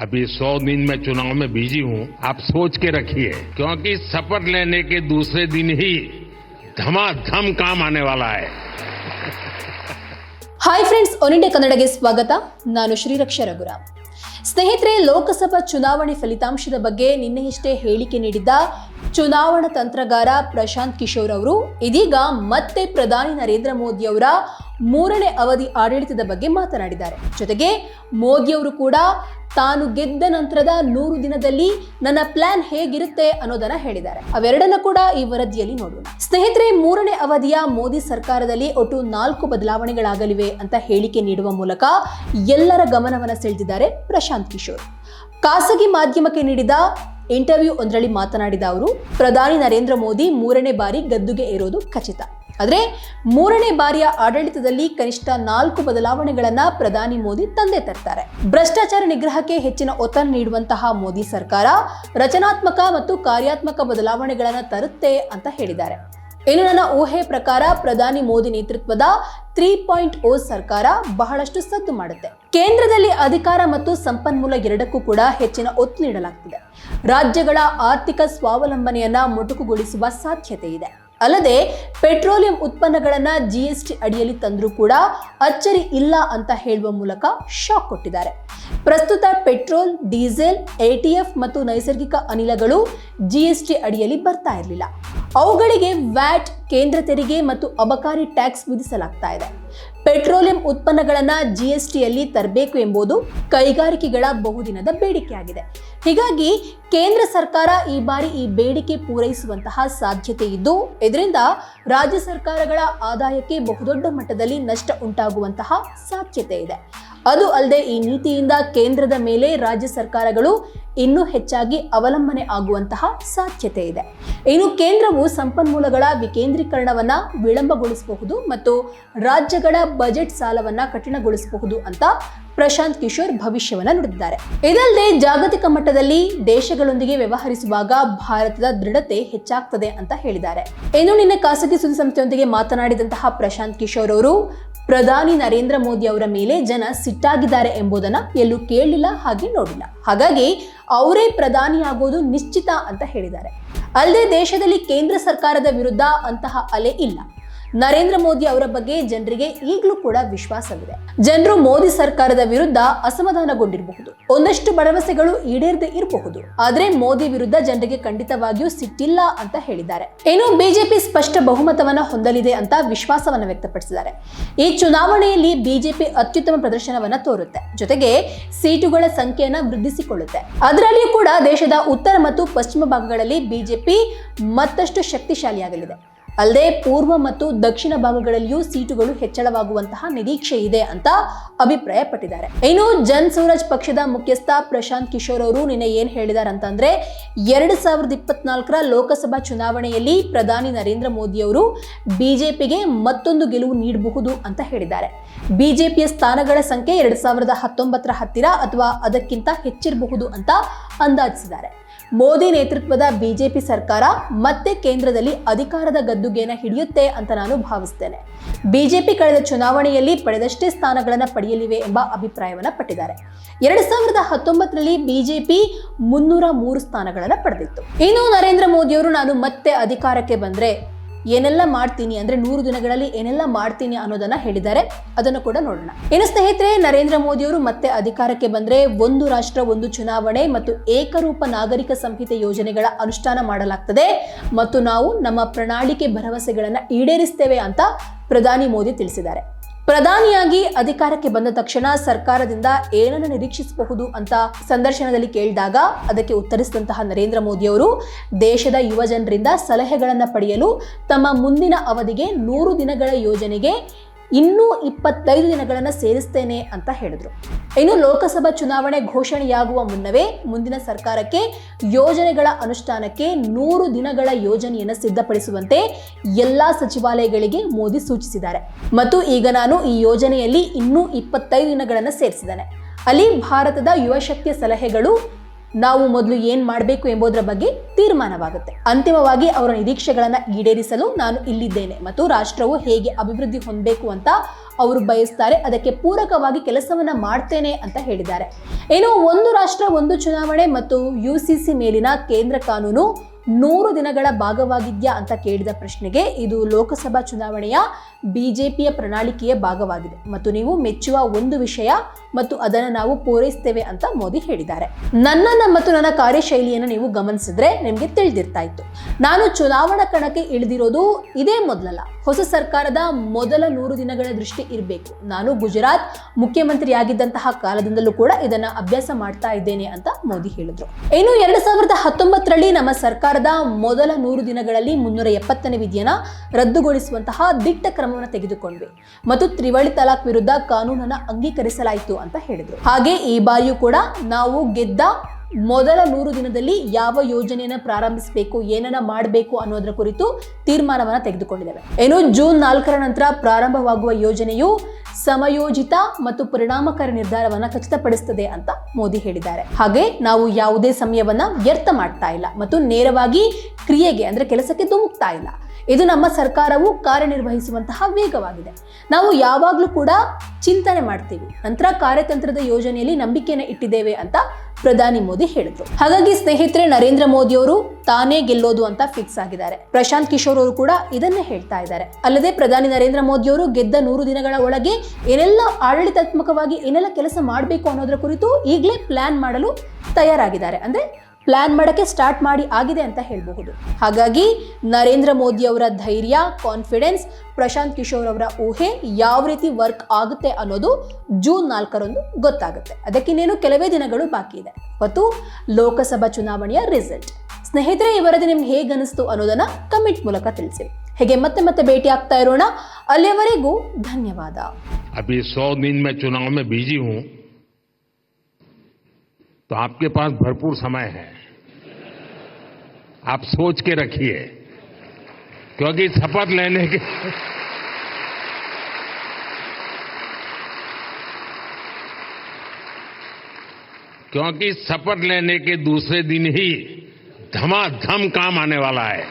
अभी सौ दिन में चुनाव में बिजी हूं आप सोच के रखिए क्योंकि शपथ लेने के दूसरे दिन ही धमाधम काम आने वाला है ಹಾಯ್ ಫ್ರೆಂಡ್ಸ್ ಒನ್ ಇಂಡಿಯಾ ಕನ್ನಡಗೆ ಸ್ವಾಗತ ನಾನು ಶ್ರೀರಕ್ಷ ರಘುರಾಮ್ ಸ್ನೇಹಿತರೆ ಲೋಕಸಭಾ ಚುನಾವಣೆ ಫಲಿತಾಂಶದ ಬಗ್ಗೆ ನಿನ್ನೆಯಷ್ಟೇ ಹೇಳಿಕೆ ನೀಡಿದ್ದ ಚುನಾವಣಾ ತಂತ್ರಗಾರ ಪ್ರಶಾಂತ್ ಕಿಶೋರ್ ಅವರು, ಇದೀಗ ಮತ್ತೆ ಪ್ರಧಾನಿ ನರೇಂದ್ರ ಮೋದಿ ಅವರ ಮೂರನೇ ಅವಧಿ ಆಡಳಿತದ ಬಗ್ಗೆ ಮಾತನಾಡಿದ್ದಾರೆ. ಜೊತೆಗೆ ಮೋದಿ ಅವರು ಕೂಡ ತಾನು ಗೆದ್ದ ನಂತರದ ನೂರು ದಿನದಲ್ಲಿ ನನ್ನ ಪ್ಲಾನ್ ಹೇಗಿರುತ್ತೆ ಅನ್ನೋದನ್ನ ಹೇಳಿದ್ದಾರೆ. ಅವೆರಡನ್ನ ಕೂಡ ಈ ವರದಿಯಲ್ಲಿ ನೋಡೋಣ. ಸ್ನೇಹಿತರೆ, ಮೂರನೇ ಅವಧಿಯ ಮೋದಿ ಸರ್ಕಾರದಲ್ಲಿ ಒಟ್ಟು ನಾಲ್ಕು ಬದಲಾವಣೆಗಳಾಗಲಿವೆ ಅಂತ ಹೇಳಿಕೆ ನೀಡುವ ಮೂಲಕ ಎಲ್ಲರ ಗಮನವನ್ನ ಸೆಳೆದಿದ್ದಾರೆ ಪ್ರಶಾಂತ್ ಕಿಶೋರ್. ಖಾಸಗಿ ಮಾಧ್ಯಮಕ್ಕೆ ನೀಡಿದ ಇಂಟರ್ವ್ಯೂ ಒಂದರಲ್ಲಿ ಮಾತನಾಡಿದ ಅವರು, ಪ್ರಧಾನಿ ನರೇಂದ್ರ ಮೋದಿ ಮೂರನೇ ಬಾರಿ ಗದ್ದುಗೆ ಏರೋದು ಖಚಿತ. ಆದರೆ ಮೂರನೇ ಬಾರಿಯ ಆಡಳಿತದಲ್ಲಿ ಕನಿಷ್ಠ ನಾಲ್ಕು ಬದಲಾವಣೆಗಳನ್ನ ಪ್ರಧಾನಿ ಮೋದಿ ತಂದೆ ತರ್ತಾರೆ. ಭ್ರಷ್ಟಾಚಾರ ನಿಗ್ರಹಕ್ಕೆ ಹೆಚ್ಚಿನ ಒತ್ತನ್ನು ನೀಡುವಂತಹ ಮೋದಿ ಸರ್ಕಾರ ರಚನಾತ್ಮಕ ಮತ್ತು ಕಾರ್ಯಾತ್ಮಕ ಬದಲಾವಣೆಗಳನ್ನು ತರುತ್ತೆ ಅಂತ ಹೇಳಿದ್ದಾರೆ. ಇನ್ನು ನನ್ನ ಊಹೆ ಪ್ರಕಾರ ಪ್ರಧಾನಿ ಮೋದಿ ನೇತೃತ್ವದ ತ್ರೀ ಪಾಯಿಂಟ್ ಓ ಸರ್ಕಾರ ಬಹಳಷ್ಟು ಸದ್ದು ಮಾಡುತ್ತೆ. ಕೇಂದ್ರದಲ್ಲಿ ಅಧಿಕಾರ ಮತ್ತು ಸಂಪನ್ಮೂಲ ಎರಡಕ್ಕೂ ಕೂಡ ಹೆಚ್ಚಿನ ಒತ್ತು ನೀಡಲಾಗ್ತಿದೆ. ರಾಜ್ಯಗಳ ಆರ್ಥಿಕ ಸ್ವಾವಲಂಬನೆಯನ್ನ ಮೊಟಕುಗೊಳಿಸುವ ಸಾಧ್ಯತೆ ಇದೆ. ಅಲ್ಲದೆ, ಪೆಟ್ರೋಲಿಯಂ ಉತ್ಪನ್ನಗಳನ್ನ ಜಿಎಸ್ಟಿ ಅಡಿಯಲ್ಲಿ ತಂದರೂ ಕೂಡ ಅಚ್ಚರಿ ಇಲ್ಲ ಅಂತ ಹೇಳುವ ಮೂಲಕ ಶಾಕ್ ಕೊಟ್ಟಿದ್ದಾರೆ. ಪ್ರಸ್ತುತ ಪೆಟ್ರೋಲ್, ಡೀಸೆಲ್ ಎಟಿಎಫ್ ಮತ್ತು ನೈಸರ್ಗಿಕ ಅನಿಲಗಳು ಜಿಎಸ್ಟಿ ಅಡಿಯಲ್ಲಿ ಬರ್ತಾ ಇರಲಿಲ್ಲ. ಅವುಗಳಿಗೆ ವ್ಯಾಟ್, ಕೇಂದ್ರ ತೆರಿಗೆ ಮತ್ತು ಅಬಕಾರಿ ಟ್ಯಾಕ್ಸ್ ವಿಧಿಸಲಾಗ್ತಾ ಇದೆ. ಪೆಟ್ರೋಲಿಯಂ ಉತ್ಪನ್ನಗಳನ್ನು ಜಿ ಎಸ್ ಟಿಯಲ್ಲಿ ತರಬೇಕು ಎಂಬುದು ಕೈಗಾರಿಕೆಗಳ ಬಹುದಿನದ ಬೇಡಿಕೆಯಾಗಿದೆ. ಹೀಗಾಗಿ ಕೇಂದ್ರ ಸರ್ಕಾರ ಈ ಬಾರಿ ಈ ಬೇಡಿಕೆ ಪೂರೈಸುವಂತಹ ಸಾಧ್ಯತೆ ಇದ್ದು, ಇದರಿಂದ ರಾಜ್ಯ ಸರ್ಕಾರಗಳ ಆದಾಯಕ್ಕೆ ಬಹುದೊಡ್ಡ ಮಟ್ಟದಲ್ಲಿ ನಷ್ಟ ಉಂಟಾಗುವಂತಹ ಸಾಧ್ಯತೆ ಇದೆ. ಅದು ಅಲ್ಲದೆ ಈ ನೀತಿಯಿಂದ ಕೇಂದ್ರದ ಮೇಲೆ ರಾಜ್ಯ ಸರ್ಕಾರಗಳು ಇನ್ನೂ ಹೆಚ್ಚಾಗಿ ಅವಲಂಬನೆ ಆಗುವಂತಹ ಸಾಧ್ಯತೆ ಇದೆ. ಇನ್ನು ಕೇಂದ್ರವು ಸಂಪನ್ಮೂಲಗಳ ವಿಕೇಂದ್ರೀಕರಣವನ್ನು ವಿಳಂಬಗೊಳಿಸಬಹುದು ಮತ್ತು ರಾಜ್ಯಗಳ ಬಜೆಟ್ ಸಾಲವನ್ನು ಕಠಿಣಗೊಳಿಸಬಹುದು ಅಂತ ಪ್ರಶಾಂತ್ ಕಿಶೋರ್ ಭವಿಷ್ಯವನ್ನ ನುಡಿದಿದ್ದಾರೆ. ಇದಲ್ಲದೆ ಜಾಗತಿಕ ಮಟ್ಟದಲ್ಲಿ ದೇಶಗಳೊಂದಿಗೆ ವ್ಯವಹರಿಸುವಾಗ ಭಾರತದ ದೃಢತೆ ಹೆಚ್ಚಾಗ್ತದೆ ಅಂತ ಹೇಳಿದ್ದಾರೆ. ಇನ್ನು ನಿನ್ನೆ ಖಾಸಗಿ ಸುದ್ದಿಸಂಸ್ಥೆಯೊಂದಿಗೆ ಮಾತನಾಡಿದಂತಹ ಪ್ರಶಾಂತ್ ಕಿಶೋರ್ ಅವರು ಪ್ರಧಾನಿ ನರೇಂದ್ರ ಮೋದಿ ಅವರ ಮೇಲೆ ಜನ ಸಿಟ್ಟಾಗಿದ್ದಾರೆ ಎಂಬುದನ್ನ ಎಲ್ಲೂ ಕೇಳಲಿಲ್ಲ ಹಾಗೆ ನೋಡಿಲ್ಲ. ಹಾಗಾಗಿ ಅವರೇ ಪ್ರಧಾನಿ ಆಗೋದು ನಿಶ್ಚಿತ ಅಂತ ಹೇಳಿದ್ದಾರೆ. ಅಲ್ಲದೆ ದೇಶದಲ್ಲಿ ಕೇಂದ್ರ ಸರ್ಕಾರದ ವಿರುದ್ಧ ಅಂತಹ ಅಲೆ ಇಲ್ಲ. ನರೇಂದ್ರ ಮೋದಿ ಅವರ ಬಗ್ಗೆ ಜನರಿಗೆ ಈಗಲೂ ಕೂಡ ವಿಶ್ವಾಸವಿದೆ. ಜನರು ಮೋದಿ ಸರ್ಕಾರದ ವಿರುದ್ಧ ಅಸಮಾಧಾನಗೊಂಡಿರಬಹುದು. ಒಂದಷ್ಟು ಭರವಸೆಗಳು ಈಡೇರದೆ ಇರಬಹುದು. ಆದ್ರೆ ಮೋದಿ ವಿರುದ್ಧ ಜನರಿಗೆ ಖಂಡಿತವಾಗಿಯೂ ಸಿಟ್ಟಿಲ್ಲ ಅಂತ ಹೇಳಿದ್ದಾರೆ. ಏನು ಬಿಜೆಪಿ ಸ್ಪಷ್ಟ ಬಹುಮತವನ್ನ ಹೊಂದಲಿದೆ ಅಂತ ವಿಶ್ವಾಸವನ್ನ ವ್ಯಕ್ತಪಡಿಸಿದ್ದಾರೆ. ಈ ಚುನಾವಣೆಯಲ್ಲಿ ಬಿಜೆಪಿ ಅತ್ಯುತ್ತಮ ಪ್ರದರ್ಶನವನ್ನ ತೋರುತ್ತೆ. ಜೊತೆಗೆ ಸೀಟುಗಳ ಸಂಖ್ಯೆಯನ್ನ ವೃದ್ಧಿಸಿಕೊಳ್ಳುತ್ತೆ. ಅದರಲ್ಲಿಯೂ ಕೂಡ ದೇಶದ ಉತ್ತರ ಮತ್ತು ಪಶ್ಚಿಮ ಭಾಗಗಳಲ್ಲಿ ಬಿಜೆಪಿ ಮತ್ತಷ್ಟು ಶಕ್ತಿಶಾಲಿಯಾಗಲಿದೆ. ಅಲ್ಲದೆ ಪೂರ್ವ ಮತ್ತು ದಕ್ಷಿಣ ಭಾಗಗಳಲ್ಲಿಯೂ ಸೀಟುಗಳು ಹೆಚ್ಚಳವಾಗುವಂತಹ ನಿರೀಕ್ಷೆ ಇದೆ ಅಂತ ಅಭಿಪ್ರಾಯಪಟ್ಟಿದ್ದಾರೆ. ಇನ್ನು ಜನ್ ಸೂರಜ್ ಪಕ್ಷದ ಮುಖ್ಯಸ್ಥ ಪ್ರಶಾಂತ್ ಕಿಶೋರ್ ಅವರು ನಿನ್ನೆ ಏನ್ ಹೇಳಿದ್ದಾರೆ ಅಂತಂದ್ರೆ ಎರಡ್ ಸಾವಿರದ ಇಪ್ಪತ್ನಾಲ್ಕರ ಲೋಕಸಭಾ ಚುನಾವಣೆಯಲ್ಲಿ ಪ್ರಧಾನಿ ನರೇಂದ್ರ ಮೋದಿ ಅವರು ಬಿಜೆಪಿಗೆ ಮತ್ತೊಂದು ಗೆಲುವು ನೀಡಬಹುದು ಅಂತ ಹೇಳಿದ್ದಾರೆ. ಬಿಜೆಪಿಯ ಸ್ಥಾನಗಳ ಸಂಖ್ಯೆ ಎರಡ್ ಸಾವಿರದ ಹತ್ತೊಂಬತ್ತರ ಹತ್ತಿರ ಅಥವಾ ಅದಕ್ಕಿಂತ ಹೆಚ್ಚಿರಬಹುದು ಅಂತ ಅಂದಾಜಿಸಿದ್ದಾರೆ. ಮೋದಿ ನೇತೃತ್ವದ ಬಿಜೆಪಿ ಸರ್ಕಾರ ಮತ್ತೆ ಕೇಂದ್ರದಲ್ಲಿ ಅಧಿಕಾರದ ಗದ್ದುಗೆನ ಹಿಡಿಯುತ್ತೆ ಅಂತ ನಾನು ಭಾವಿಸ್ತೇನೆ. ಬಿಜೆಪಿ ಕಳೆದ ಚುನಾವಣೆಯಲ್ಲಿ ಪಡೆದಷ್ಟೇ ಸ್ಥಾನಗಳನ್ನು ಪಡೆಯಲಿವೆ ಎಂಬ ಅಭಿಪ್ರಾಯವನ್ನು ಪಟ್ಟಿದ್ದಾರೆ. ಎರಡ್ ಸಾವಿರದ ಹತ್ತೊಂಬತ್ತರಲ್ಲಿ ಬಿಜೆಪಿ ಮುನ್ನೂರ ಮೂರು ಸ್ಥಾನಗಳನ್ನು ಪಡೆದಿತ್ತು. ಇನ್ನು ನರೇಂದ್ರ ಮೋದಿಯವರು ನಾನು ಮತ್ತೆ ಅಧಿಕಾರಕ್ಕೆ ಬಂದ್ರೆ ಏನೆಲ್ಲ ಮಾಡ್ತೀನಿ ಅಂದ್ರೆ ನೂರು ದಿನಗಳಲ್ಲಿ ಏನೆಲ್ಲ ಮಾಡ್ತೀನಿ ಅನ್ನೋದನ್ನ ಹೇಳಿದ್ದಾರೆ. ಅದನ್ನು ಕೂಡ ನೋಡೋಣ. ಇನ್ನು ಸ್ನೇಹಿತರೆ, ನರೇಂದ್ರ ಮೋದಿ ಅವರು ಮತ್ತೆ ಅಧಿಕಾರಕ್ಕೆ ಬಂದ್ರೆ ಒಂದು ರಾಷ್ಟ್ರ, ಒಂದು ಚುನಾವಣೆ ಮತ್ತು ಏಕರೂಪ ನಾಗರಿಕ ಸಂಹಿತೆ ಯೋಜನೆಗಳ ಅನುಷ್ಠಾನ ಮಾಡಲಾಗ್ತದೆ ಮತ್ತು ನಾವು ನಮ್ಮ ಪ್ರಣಾಳಿಕೆ ಭರವಸೆಗಳನ್ನ ಈಡೇರಿಸ್ತೇವೆ ಅಂತ ಪ್ರಧಾನಿ ಮೋದಿ ತಿಳಿಸಿದ್ದಾರೆ. ಪ್ರಧಾನಿಯಾಗಿ ಅಧಿಕಾರಕ್ಕೆ ಬಂದ ತಕ್ಷಣ ಸರ್ಕಾರದಿಂದ ಏನನ್ನು ನಿರೀಕ್ಷಿಸಬಹುದು ಅಂತ ಸಂದರ್ಶನದಲ್ಲಿ ಕೇಳಿದಾಗ ಅದಕ್ಕೆ ಉತ್ತರಿಸಿದಂತಹ ನರೇಂದ್ರ ಮೋದಿ ಅವರು, ದೇಶದ ಯುವ ಜನರಿಂದ ಸಲಹೆಗಳನ್ನು ಪಡೆಯಲು ತಮ್ಮ ಮುಂದಿನ ಅವಧಿಗೆ ನೂರು ದಿನಗಳ ಯೋಜನೆಗೆ ಇನ್ನೂ ಇಪ್ಪತ್ತೈದು ದಿನಗಳನ್ನು ಸೇರಿಸ್ತೇನೆ ಅಂತ ಹೇಳಿದರು. ಇನ್ನು ಲೋಕಸಭಾ ಚುನಾವಣೆ ಘೋಷಣೆಯಾಗುವ ಮುನ್ನವೇ ಮುಂದಿನ ಸರ್ಕಾರಕ್ಕೆ ಯೋಜನೆಗಳ ಅನುಷ್ಠಾನಕ್ಕೆ ನೂರು ದಿನಗಳ ಯೋಜನೆಯನ್ನು ಸಿದ್ಧಪಡಿಸುವಂತೆ ಎಲ್ಲ ಸಚಿವಾಲಯಗಳಿಗೆ ಮೋದಿ ಸೂಚಿಸಿದ್ದಾರೆ. ಮತ್ತು ಈಗ ನಾನು ಈ ಯೋಜನೆಯಲ್ಲಿ ಇನ್ನೂ ಇಪ್ಪತ್ತೈದು ದಿನಗಳನ್ನು ಸೇರಿಸಿದ್ದೇನೆ. ಅಲ್ಲಿ ಭಾರತದ ಯುವಶಕ್ತಿಯ ಸಲಹೆಗಳು ನಾವು ಮೊದಲು ಏನು ಮಾಡಬೇಕು ಎಂಬುದರ ಬಗ್ಗೆ ತೀರ್ಮಾನವಾಗುತ್ತೆ. ಅಂತಿಮವಾಗಿ ಅವರ ನಿರೀಕ್ಷೆಗಳನ್ನು ಈಡೇರಿಸಲು ನಾನು ಇಲ್ಲಿದ್ದೇನೆ ಮತ್ತು ರಾಷ್ಟ್ರವು ಹೇಗೆ ಅಭಿವೃದ್ಧಿ ಹೊಂದಬೇಕು ಅಂತ ಅವರು ಬಯಸ್ತಾರೆ, ಅದಕ್ಕೆ ಪೂರಕವಾಗಿ ಕೆಲಸವನ್ನ ಮಾಡ್ತೇನೆ ಅಂತ ಹೇಳಿದ್ದಾರೆ. ಏನು ಒಂದು ರಾಷ್ಟ್ರ, ಒಂದು ಚುನಾವಣೆ ಮತ್ತು ಯು ಸಿ ಸಿ ಮೇಲಿನ ಕೇಂದ್ರ ಕಾನೂನು ನೂರು ದಿನಗಳ ಭಾಗವಾಗಿದ್ಯಾ ಅಂತ ಕೇಳಿದ ಪ್ರಶ್ನೆಗೆ ಇದು ಲೋಕಸಭಾ ಚುನಾವಣೆಯ ಬಿಜೆಪಿಯ ಪ್ರಣಾಳಿಕೆಯ ಭಾಗವಾಗಿದೆ. ಮತ್ತು ನೀವು ಮೆಚ್ಚುವ ಒಂದು ವಿಷಯ ಮತ್ತು ಅದನ್ನು ನಾವು ಪೂರೈಸ್ತೇವೆ ಅಂತ ಮೋದಿ ಹೇಳಿದ್ದಾರೆ. ನನ್ನನ್ನು ಮತ್ತು ನನ್ನ ಕಾರ್ಯಶೈಲಿಯನ್ನು ನೀವು ಗಮನಿಸಿದ್ರೆ ನಿಮಗೆ ತಿಳಿದಿರ್ತಾ ನಾನು ಚುನಾವಣಾ ಕಣಕ್ಕೆ ಇಳಿದಿರೋದು ಇದೇ ಮೊದಲಲ್ಲ. ಹೊಸ ಸರ್ಕಾರದ ಮೊದಲ ನೂರು ದಿನಗಳ ದೃಷ್ಟಿ ಇರಬೇಕು. ನಾನು ಗುಜರಾತ್ ಮುಖ್ಯಮಂತ್ರಿಯಾಗಿದ್ದಂತಹ ಕಾಲದಿಂದಲೂ ಕೂಡ ಇದನ್ನ ಅಭ್ಯಾಸ ಮಾಡ್ತಾ ಇದ್ದೇನೆ ಅಂತ ಮೋದಿ ಹೇಳಿದ್ರು. ಇನ್ನು ಎರಡ್ ಸಾವಿರದ ಹತ್ತೊಂಬತ್ತರಲ್ಲಿ ನಮ್ಮ ಸರ್ಕಾರದ ಮೊದಲ ನೂರು ದಿನಗಳಲ್ಲಿ ಮುನ್ನೂರ ಎಪ್ಪತ್ತನೇ ವಿಧಿಯನ್ನ ರದ್ದುಗೊಳಿಸುವಂತಹ ದಿಟ್ಟ ಕ್ರಮವನ್ನು ತೆಗೆದುಕೊಂಡ್ವಿ. ಮತ್ತು ತ್ರಿವಳಿ ತಲಾಖ್ ವಿರುದ್ಧ ಕಾನೂನನ್ನ ಅಂಗೀಕರಿಸಲಾಯಿತು ಅಂತ ಹೇಳಿದ್ರು. ಹಾಗೆ ಈ ಬಾರಿಯೂ ಕೂಡ ನಾವು ಗೆದ್ದ ಮೊದಲ ನೂರು ದಿನದಲ್ಲಿ ಯಾವ ಯೋಜನೆಯನ್ನು ಪ್ರಾರಂಭಿಸಬೇಕು, ಏನನ್ನ ಮಾಡಬೇಕು ಅನ್ನೋದರ ಕುರಿತು ತೀರ್ಮಾನವನ್ನು ತೆಗೆದುಕೊಂಡಿದ್ದೇವೆ. ಏನು, ಜೂನ್ ನಾಲ್ಕರ ನಂತರ ಪ್ರಾರಂಭವಾಗುವ ಯೋಜನೆಯು ಸಮಯೋಜಿತ ಮತ್ತು ಪರಿಣಾಮಕಾರಿ ನಿರ್ಧಾರವನ್ನು ಖಚಿತಪಡಿಸುತ್ತದೆ ಅಂತ ಮೋದಿ ಹೇಳಿದ್ದಾರೆ. ಹಾಗೆ ನಾವು ಯಾವುದೇ ಸಮಯವನ್ನ ವ್ಯರ್ಥ ಮಾಡ್ತಾ ಇಲ್ಲ ಮತ್ತು ನೇರವಾಗಿ ಕ್ರಿಯೆಗೆ ಅಂದ್ರೆ ಕೆಲಸಕ್ಕೆ ಧುಮುಕ್ತಾ ಇಲ್ಲ. ಇದು ನಮ್ಮ ಸರ್ಕಾರವು ಕಾರ್ಯನಿರ್ವಹಿಸುವಂತಹ ವೇಗವಾಗಿದೆ. ನಾವು ಯಾವಾಗಲೂ ಕೂಡ ಚಿಂತನೆ ಮಾಡ್ತೀವಿ. ನಂತರ ಕಾರ್ಯತಂತ್ರದ ಯೋಜನೆಯಲ್ಲಿ ನಂಬಿಕೆಯನ್ನು ಇಟ್ಟಿದ್ದೇವೆ ಅಂತ ಪ್ರಧಾನಿ ಮೋದಿ ಹೇಳಿದ್ರು. ಹಾಗಾಗಿ ಸ್ನೇಹಿತರೆ, ನರೇಂದ್ರ ಮೋದಿ ಅವರು ತಾನೇ ಗೆಲ್ಲೋದು ಅಂತ ಫಿಕ್ಸ್ ಆಗಿದ್ದಾರೆ. ಪ್ರಶಾಂತ್ ಕಿಶೋರ್ ಅವರು ಕೂಡ ಇದನ್ನೇ ಹೇಳ್ತಾ ಇದ್ದಾರೆ. ಅಲ್ಲದೆ ಪ್ರಧಾನಿ ನರೇಂದ್ರ ಮೋದಿ ಅವರು ಗೆದ್ದ ನೂರು ದಿನಗಳ ಒಳಗೆ ಏನೆಲ್ಲ ಆಡಳಿತಾತ್ಮಕವಾಗಿ ಏನೆಲ್ಲ ಕೆಲಸ ಮಾಡಬೇಕು ಅನ್ನೋದರ ಕುರಿತು ಈಗಲೇ ಪ್ಲಾನ್ ಮಾಡಲು ತಯಾರಾಗಿದ್ದಾರೆ. ಅಂದ್ರೆ ಪ್ಲಾನ್ ಮಾಡೋಕ್ಕೆ ಸ್ಟಾರ್ಟ್ ಮಾಡಿ ಆಗಿದೆ ಅಂತ ಹೇಳಬಹುದು. ಹಾಗಾಗಿ ನರೇಂದ್ರ ಮೋದಿ ಅವರ ಧೈರ್ಯ ಕಾನ್ಫಿಡೆನ್ಸ್ ಪ್ರಶಾಂತ್ ಕಿಶೋರ್ ಅವರ ಊಹೆ ಯಾವ ರೀತಿ ವರ್ಕ್ ಆಗುತ್ತೆ ಅನ್ನೋದು ಜೂನ್ ನಾಲ್ಕರಂದು ಗೊತ್ತಾಗುತ್ತೆ. ಅದಕ್ಕಿನ್ನೇನು ಕೆಲವೇ ದಿನಗಳು ಬಾಕಿ ಇದೆ. ಮತ್ತು ಲೋಕಸಭಾ ಚುನಾವಣೆಯ ರಿಸಲ್ಟ್ ಸ್ನೇಹಿತರೆ, ಈ ವರದಿ ನಿಮ್ಗೆ ಹೇಗೆ ಅನಿಸ್ತು ಅನ್ನೋದನ್ನ ಕಮೆಂಟ್ ಮೂಲಕ ತಿಳಿಸಿ. ಹೇಗೆ ಮತ್ತೆ ಮತ್ತೆ ಭೇಟಿ ಆಗ್ತಾ ಇರೋಣ? ಅಲ್ಲಿಯವರೆಗೂ ಧನ್ಯವಾದ. ಅಭಿ ದಿನ ಬಿಜಿ तो आपके पास भरपूर समय है। आप सोच के रखिए, क्योंकि शपथ लेने के क्योंकि शपथ लेने के दूसरे दिन ही धमाधम काम आने वाला है।